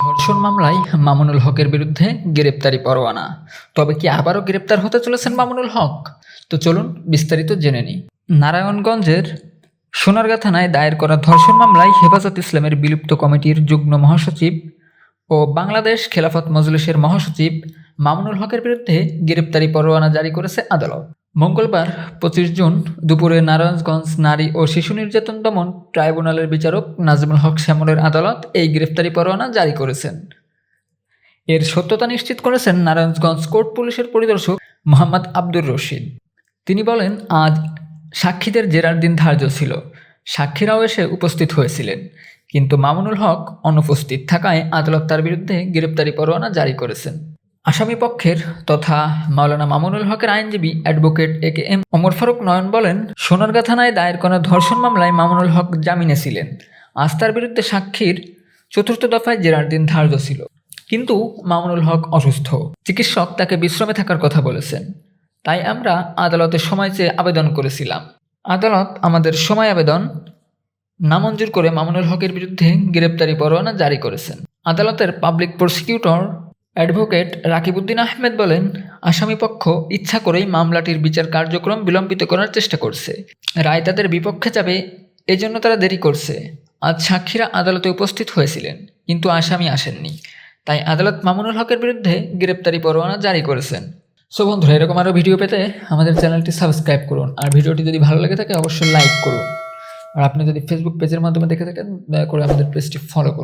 ধর্ষণ মামলায় মামুনুল হকের বিরুদ্ধে গ্রেপ্তারি পরোয়ানা। তবে কি আবারও গ্রেপ্তার হতে চলেছেন মামুনুল হক? তো চলুন বিস্তারিত জেনে নিই। নারায়ণগঞ্জের সোনারগাঁ থানায় দায়ের করা ধর্ষণ মামলায় হেফাজত ইসলামের বিলুপ্ত কমিটির যুগ্ম মহাসচিব ও বাংলাদেশ খেলাফত মজলিসের মহাসচিব মামুনুল হকের বিরুদ্ধে গ্রেপ্তারি পরোয়ানা জারি করেছে আদালত। মঙ্গলবার, পঁচিশ জুন, দুপুরে নারায়ণগঞ্জ নারী ও শিশু নির্যাতন দমন ট্রাইব্যুনালের বিচারক নাজমুল হক শ্যামলের আদালত এই গ্রেফতারি পরোয়ানা জারি করেছেন। এর সত্যতা নিশ্চিত করেছেন নারায়ণগঞ্জ কোর্ট পুলিশের পরিদর্শক মোহাম্মদ আব্দুর রশিদ। তিনি বলেন, আজ সাক্ষীদের জেরার দিন ধার্য ছিল। সাক্ষীরাও এসে উপস্থিত হয়েছিলেন। কিন্তু মামুনুল হক অনুপস্থিত থাকায় আদালত তার বিরুদ্ধে গ্রেপ্তারি পরোয়ানা জারি করেছেন। আসামি পক্ষের তথা মাওলানা মামুনুল হকের আইনজীবী advocate A K M Omar Faruk Nayan বলেন, সোনারগাঁ থানায় দায়ের করা ধর্ষণ মামলায় মামুনুল হক জামিনে ছিলেন। আজ তার বিরুদ্ধে সাক্ষীর চতুর্থ দফায় জেরার দিন ধার্য ছিল। কিন্তু মামুনুল হক অসুস্থ। চিকিৎসক তাকে বিশ্রামে থাকার কথা বলেছেন। তাই আমরা আদালতে সময় চেয়ে আবেদন করেছিলাম। আদালত আমাদের সময় আবেদন নামঞ্জুর করে মামুনুল হকের বিরুদ্ধে গ্রেপ্তারি পরোয়ানা জারি করেছেন। আদালতের public prosecutor advocate Rakibuddin Ahmed বলেন, আসামি পক্ষ ইচ্ছা করেই মামলাটির বিচার কার্যক্রম বিলম্বিত করার চেষ্টা করছে। রায় তাদের বিপক্ষে যাবে, এজন্য তারা দেরি করছে। আজ সাক্ষীরা আদালতে উপস্থিত হয়েছিলেন, কিন্তু আসামি আসেননি। তাই আদালত মামুনুল হকের বিরুদ্ধে গ্রেপ্তারি পরোয়ানা জারি করেছেন। সো বন্ধুরা, এরকম আরও ভিডিও পেতে আমাদের চ্যানেলটি সাবস্ক্রাইব করুন। আর ভিডিওটি যদি ভালো লেগে থাকে, অবশ্যই লাইক করুন। আর আপনি যদি ফেসবুক পেজের মাধ্যমে দেখে থাকেন, দয়া করে আমাদের পেজটি ফলো করুন।